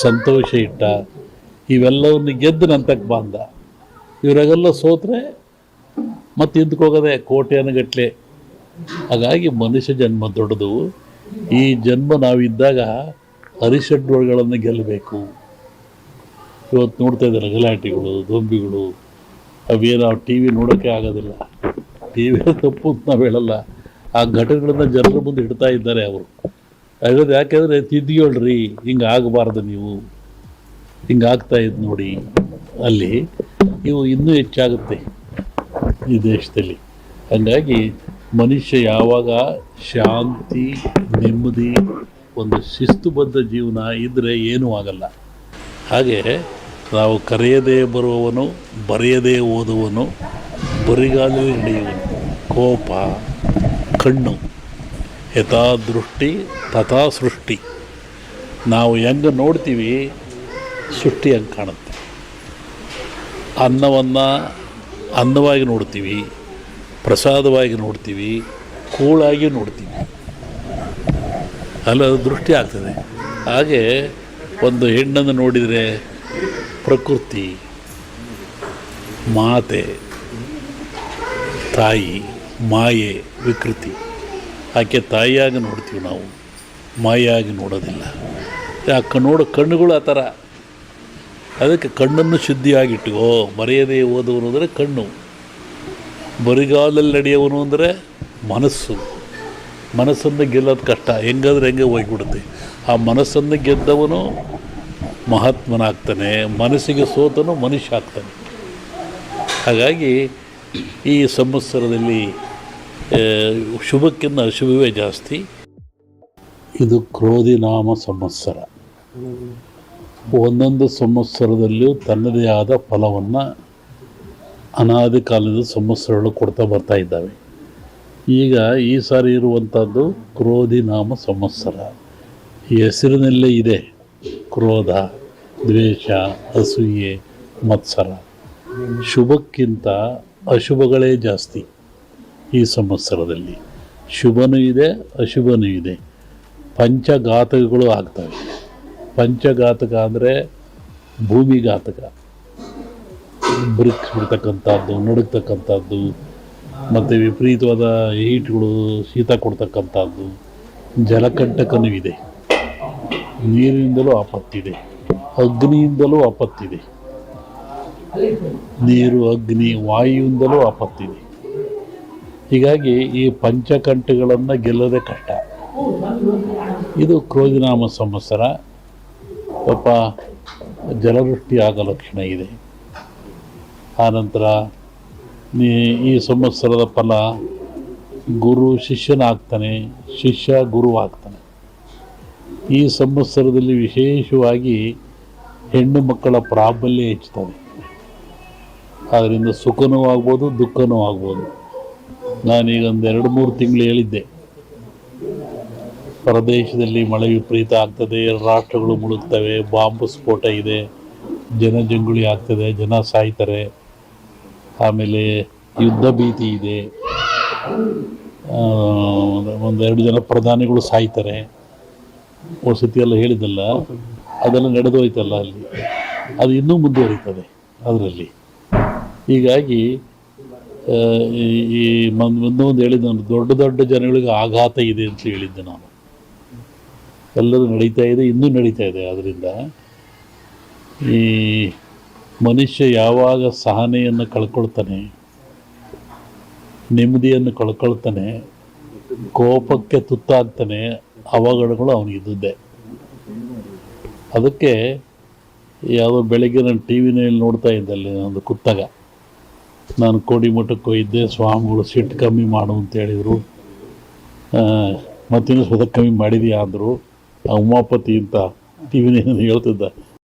ಸಂತೋಷ ಇಟ್ಟ, ಇವೆಲ್ಲವನ್ನು ಗೆದ್ದು ನಂತಕ್ಕೆ ಬಂದ. ಇವರಾಗೆಲ್ಲ ಸೋತ್ರೆ ಮತ್ತೆ ಹಿಂದಕ್ಕೆ ಹೋಗೋದೆ ಕೋಟೆಯನಗಟ್ಲೆ. ಹಾಗಾಗಿ ಮನುಷ್ಯ ಜನ್ಮ ದೊಡ್ಡದು. ಈ ಜನ್ಮ ನಾವಿದ್ದಾಗ ಅರಿಷಡ್ವರ್ಗಳನ್ನು ಗೆಲ್ಲಬೇಕು. ಇವತ್ತು ನೋಡ್ತಾ ಇದ್ದಾರೆ ಗಲಾಟೆಗಳು ದೊಂಬಿಗಳು ಅವೇನು ಟಿ ವಿ ನೋಡೋಕ್ಕೆ ಆಗೋದಿಲ್ಲ. ಟಿ ವಿ ತಪ್ಪು ಅಂತ ನಾವು ಹೇಳಲ್ಲ. ಆ ಘಟನೆಗಳನ್ನು ಜನರ ಮುಂದೆ ಇಡ್ತಾ ಇದ್ದಾರೆ ಅವರು. ಹಾಗಾದ್ರೆ ಯಾಕೆಂದರೆ ತಿದ್ದಿಯೊಳ್ರಿ ಹಿಂಗೆ ಆಗಬಾರ್ದು ನೀವು. ಹಿಂಗೆ ಆಗ್ತಾ ಇದ್ದು ನೋಡಿ. ಅಲ್ಲಿ ಇವು ಇನ್ನೂ ಹೆಚ್ಚಾಗುತ್ತೆ ಈ ದೇಶದಲ್ಲಿ. ಹಾಗಾಗಿ ಮನುಷ್ಯ ಯಾವಾಗ ಶಾಂತಿ, ನೆಮ್ಮದಿ, ಒಂದು ಶಿಸ್ತುಬದ್ಧ ಜೀವನ ಇದ್ದರೆ ಏನೂ ಆಗಲ್ಲ. ಹಾಗೆ ನಾವು ಕರೆಯದೇ ಬರುವವನು, ಬರೆಯದೇ ಓದುವನು, ಬರಿಗಾಲವೇ ನಡೆಯುವನು. ಕೋಪ, ಕಣ್ಣು. ಯಥಾ ದೃಷ್ಟಿ ತಥಾ ಸೃಷ್ಟಿ. ನಾವು ಹೆಂಗೆ ನೋಡ್ತೀವಿ, ಸೃಷ್ಟಿ ಹಂಗೆ ಕಾಣುತ್ತೆ. ಅನ್ನವನ್ನು ಅನ್ನವಾಗಿ ನೋಡ್ತೀವಿ, ಪ್ರಸಾದವಾಗಿ ನೋಡ್ತೀವಿ, ಕೂಳಾಗಿ ನೋಡ್ತೀವಿ. ಅಲ್ಲ ದೃಷ್ಟಿ ಆಗ್ತದೆ. ಹಾಗೆ ಒಂದು ಹೆಣ್ಣನ್ನು ನೋಡಿದರೆ ಪ್ರಕೃತಿ, ಮಾತೆ, ತಾಯಿ, ಮಾಯೆ, ವಿಕೃತಿ. ಆಕೆ ತಾಯಿಯಾಗಿ ನೋಡ್ತೀವಿ ನಾವು ಮಾಯಾಗಿ ನೋಡೋದಿಲ್ಲ. ಯಾಕೆ ನೋಡೋ ಕಣ್ಣುಗಳು ಆ ಥರ. ಅದಕ್ಕೆ ಕಣ್ಣನ್ನು ಶುದ್ಧಿಯಾಗಿಟ್ಟುಕೋ ಮರೆಯದೇ ಓದುವನು ಅಂದರೆ ಕಣ್ಣು. ಬರಿಗಾಲಲ್ಲಿ ನಡೆಯವನು ಅಂದರೆ ಮನಸ್ಸು. ಮನಸ್ಸನ್ನು ಗೆಲ್ಲೋದು ಕಷ್ಟ. ಹೆಂಗಾದ್ರೆ ಹೆಂಗೆ ಹೋಗಿಬಿಡುತ್ತೆ. ಆ ಮನಸ್ಸನ್ನು ಗೆದ್ದವನು ಮಹಾತ್ಮನಾಗ್ತಾನೆ. ಮನಸ್ಸಿಗೆ ಸೋತನು ಮನುಷ್ಯ ಆಗ್ತಾನೆ. ಹಾಗಾಗಿ ಈ ಸಂವತ್ಸರದಲ್ಲಿ ಆ, ಶುಭಕ್ಕಿಂತ ಅಶುಭವೇ ಜಾಸ್ತಿ ಇದು ಕ್ರೋಧಿನಾಮ ಸಂವತ್ಸರ ಒಂದೊಂದು ಸಂವತ್ಸರದಲ್ಲಿಯೂ ತನ್ನದೇ ಆದ ಫಲವನ್ನು ಅನಾದಿ ಕಾಲದ ಸಂವತ್ಸರಗಳು ಕೊಡ್ತಾ ಬರ್ತಾ ಇದ್ದಾವೆ ಈಗ ಈ ಸಾರಿ ಇರುವಂಥದ್ದು ಕ್ರೋಧಿ ನಾಮ ಸಂವತ್ಸರ ಹೆಸರಿನಲ್ಲೇ ಇದೆ ಕ್ರೋಧ, ದ್ವೇಷ, ಅಸೂಯೆ, ಮತ್ಸರ. ಶುಭಕ್ಕಿಂತ ಅಶುಭಗಳೇ ಜಾಸ್ತಿ. ಈ ಸಂವತ್ಸರದಲ್ಲಿ. ಶುಭನೂ ಇದೆ, ಅಶುಭನೂ ಇದೆ. ಪಂಚಘಾತಕಗಳು ಆಗ್ತವೆ. ಪಂಚಘಾತಕ ಅಂದರೆ ಭೂಮಿಘಾತಕ. ಬ್ರಿಕ್ಸ್ ಬಿಡ್ತಕ್ಕಂಥದ್ದು, ನಡುಗ್ತಕ್ಕಂಥದ್ದು, ಮತ್ತು ವಿಪರೀತವಾದ ಹೀಟ್ಗಳು, ಶೀತ ಕೊಡ್ತಕ್ಕಂಥದ್ದು, ಜಲಕಂಟಕನೂ ಇದೆ. ನೀರಿನಿಂದಲೂ ಆಪತ್ತಿದೆ. ಅಗ್ನಿಯಿಂದಲೂ ಆಪತ್ತಿದೆ. ನೀರು, ಅಗ್ನಿ, ವಾಯುವಿಂದಲೂ ಆಪತ್ತಿದೆ. ಹೀಗಾಗಿ ಈ ಪಂಚಕಂಠಗಳನ್ನು ಗೆಲ್ಲೋದೇ ಕಷ್ಟ. ಇದು ಕ್ರೋಧಿನಾಮ ಸಂವತ್ಸರ. ಪಾಪ ಜಲವೃಷ್ಟಿ ಆಗೋ ಲಕ್ಷಣ ಇದೆ. ಆನಂತರ ನೀ ಈ ಸಂವತ್ಸರದ ಫಲ ಗುರು ಶಿಷ್ಯನಾಗ್ತಾನೆ, ಶಿಷ್ಯ ಗುರು ಆಗ್ತಾನೆ ಈ ಸಂವತ್ಸರದಲ್ಲಿ ವಿಶೇಷವಾಗಿ ಹೆಣ್ಣು ಮಕ್ಕಳ ಪ್ರಾಬಲ್ಯ ಹೆಚ್ಚುತ್ತದೆ. ಅದರಿಂದ ಸುಖನೂ ಆಗ್ಬೋದು, ದುಃಖನೂ ಆಗ್ಬೋದು. ನಾನೀಗ ಒಂದು ಎರಡು ಮೂರು ತಿಂಗಳು ಹೇಳಿದ್ದೆ. ಪ್ರದೇಶದಲ್ಲಿ ಮಳೆ ವಿಪರೀತ ಆಗ್ತದೆ, ರಾಷ್ಟ್ರಗಳು ಮುಳುಗ್ತವೆ, ಬಾಂಬ್ ಸ್ಫೋಟ ಇದೆ ಜನಜಂಗುಳಿ ಆಗ್ತದೆ, ಜನ ಸಾಯ್ತಾರೆ, ಆಮೇಲೆ ಯುದ್ಧ ಭೀತಿ ಇದೆ ಒಂದೆರಡು ಜನ ಪ್ರಧಾನಿಗಳು ಸಾಯ್ತಾರೆ. ವಸತಿ ಎಲ್ಲ ಹೇಳಿದ್ದಲ್ಲ, ಅದೆಲ್ಲ ನಡೆದು ಹೋಯ್ತಲ್ಲ ಅಲ್ಲಿ. ಅದು ಇನ್ನೂ ಮುಂದುವರಿತದೆ, ಅದರಲ್ಲಿ. ಹೀಗಾಗಿ ಈ- ಮುಂದೆ ಒಂದು ಹೇಳಿದ್ದೆ ನಾನು, ದೊಡ್ಡ ದೊಡ್ಡ ಜನಗಳಿಗೆ ಆಘಾತ ಇದೆ ಅಂತ ಹೇಳಿದ್ದೆ ನಾನು. ಎಲ್ಲರೂ ನಡೀತಾ ಇದೆ, ಇನ್ನೂ ನಡೀತಾ ಇದೆ. ಆದ್ದರಿಂದ ಈ ಮನುಷ್ಯ ಯಾವಾಗ ಸಹನೆಯನ್ನು ಕಳ್ಕೊಳ್ತಾನೆ, ನೆಮ್ಮದಿಯನ್ನು ಕಳ್ಕೊಳ್ತಾನೆ, ಕೋಪಕ್ಕೆ ತುತ್ತಾಗ್ತಾನೆ, ಅವಘಡಗಳು ಅವನಿಗಿದ್ದೆ ಅದಕ್ಕೆ ಯಾವುದೋ ಬೆಳಗ್ಗೆ ನಾನು ಟಿ ವಿನಲ್ಲಿ ನೋಡ್ತಾ ಇದ್ದಲ್ಲಿ ಒಂದು ಕುತ್ತಗ. ನಾನು ಕೋಡಿಮಠಕ್ಕೆ ಹೋಗಿದ್ದೆ ಸ್ವಾಮಿಗಳು ಸಿಟ್ಟು ಕಮ್ಮಿ ಮಾಡು ಅಂತ ಹೇಳಿದರು. ಮತ್ತಿನ್ನೂ ಸ್ವತಃ ಕಮ್ಮಿ ಮಾಡಿದೀಯಾ ಅಂದರು. ಆ ಉಮಾಪತಿ ಅಂತ ಟಿ ವಿನ ಹೇಳ್ತಿದ್ದ.